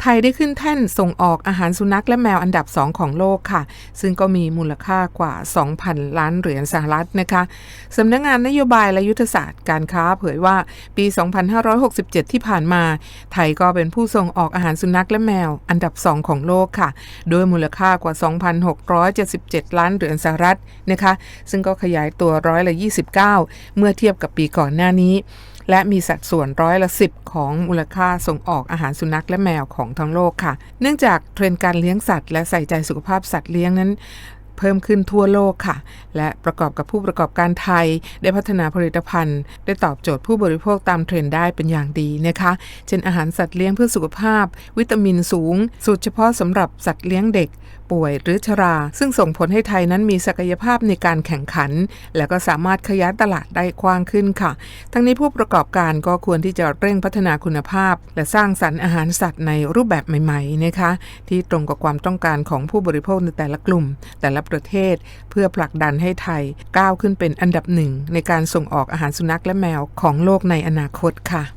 ไทยได้ขึ้นแท่นส่งออกอาหารสุนัขและแมวอันดับ 2 ของโลกค่ะ ซึ่งก็มีมูลค่ากว่า 2,000 ล้านเหรียญสหรัฐนะคะสำนักงงานนโยบายและยุทธศาสตร์การค้าเผยว่าปี 2567 ที่ผ่านมา ไทยก็เป็นผู้ส่งออกอาหารสุนัขและแมวอันดับ 2 ของโลกค่ะ โดยมูลค่ากว่า 2,677 ล้านเหรียญสหรัฐนะคะ ซึ่งก็ขยายตัวร้อยละ 29 เมื่อเทียบกับปีก่อนหน้านี้ และมีสัดส่วนร้อยละ10ของมูลค่าส่งออกอาหารสุนัขและแมวของทั้งโลกค่ะ เนื่องจากเทรนด์การเลี้ยงสัตว์และใส่ใจสุขภาพสัตว์เลี้ยงนั้นเพิ่มขึ้นทั่วโลกค่ะ และประกอบกับผู้ประกอบการไทย ได้พัฒนาผลิตภัณฑ์ ได้ตอบโจทย์ผู้บริโภคตามเทรนด์ได้เป็นอย่างดีนะคะ เช่นอาหารสัตว์เลี้ยงเพื่อสุขภาพ วิตามินสูง สูตรเฉพาะสำหรับสัตว์เลี้ยงเด็ก ป่วยหรือชรา ซึ่งส่งผลให้ไทยนั้นมีศักยภาพในการแข่งขัน และก็สามารถขยายตลาดได้กว้างขึ้นค่ะ ทั้งนี้ผู้ประกอบการก็ควรที่จะเร่งพัฒนาคุณภาพ และสร้างสรรค์อาหารสัตว์ในรูปแบบใหม่ๆนะคะที่ตรงกับความต้องการของผู้บริโภคในแต่ละกลุ่ม แต่ละประเทศ เพื่อผลักดันให้ไทยก้าวขึ้นเป็นอันดับหนึ่งในการส่งออกอาหารสุนัขและแมวของโลกในอนาคตค่ะ